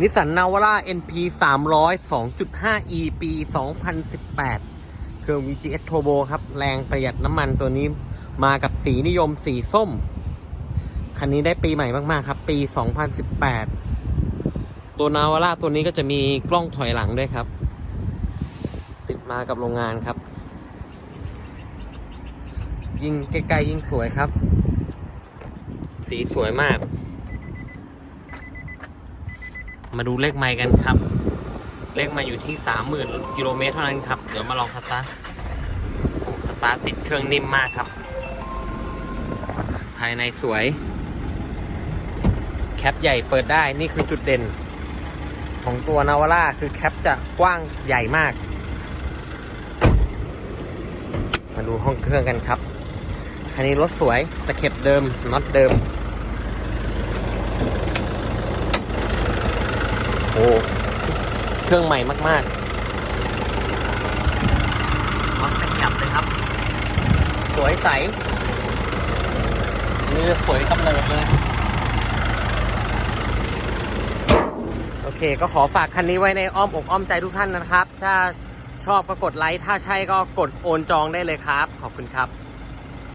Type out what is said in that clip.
นิสสันนาวาร่า NP 300 2.5 E ปี 2018 เครื่อง VGS Turbo ครับ แรงประหยัดน้ำมันตัวนี้มากับสีนิยมสีส้ม คันนี้ได้ปีใหม่มาก ๆ ครับ ปี 2018 ตัวนาวาร่าตัวนี้ก็จะมีกล้องถอยหลังด้วยครับ ติดมากับโรงงานครับ ยิ่งใกล้ ๆ ยิ่งสวยครับ สีสวยมาก มาดูเลขไมล์กันครับ เลขมาอยู่ที่สามหมื่นกิโลเมตรเท่านั้นครับ เดี๋ยวมาลองสตาร์ทสตาร์ทติดเครื่องนิ่มมากครับ ภายในสวย แคปใหญ่เปิดได้นี่คือจุดเด่น ของตัวนาวาร่าคือแคปจะกว้างใหญ่มาก มาดูห้องเครื่องกันครับ คันนี้รถสวยตะเข็บเดิมน็อตเดิม โอ้ เครื่องใหม่มากๆน็อตตะเข็บเลยครับ สวยใสอันนี่สวยกำเนิดเลย โอเค ก็ขอฝากคันนี้ไว้ในอ้อมอกอ้อมใจทุกท่านนะครับ ถ้าชอบก็กดไลค์ ถ้าใช่ก็กดโอนจองได้เลยครับ ขอบคุณครับ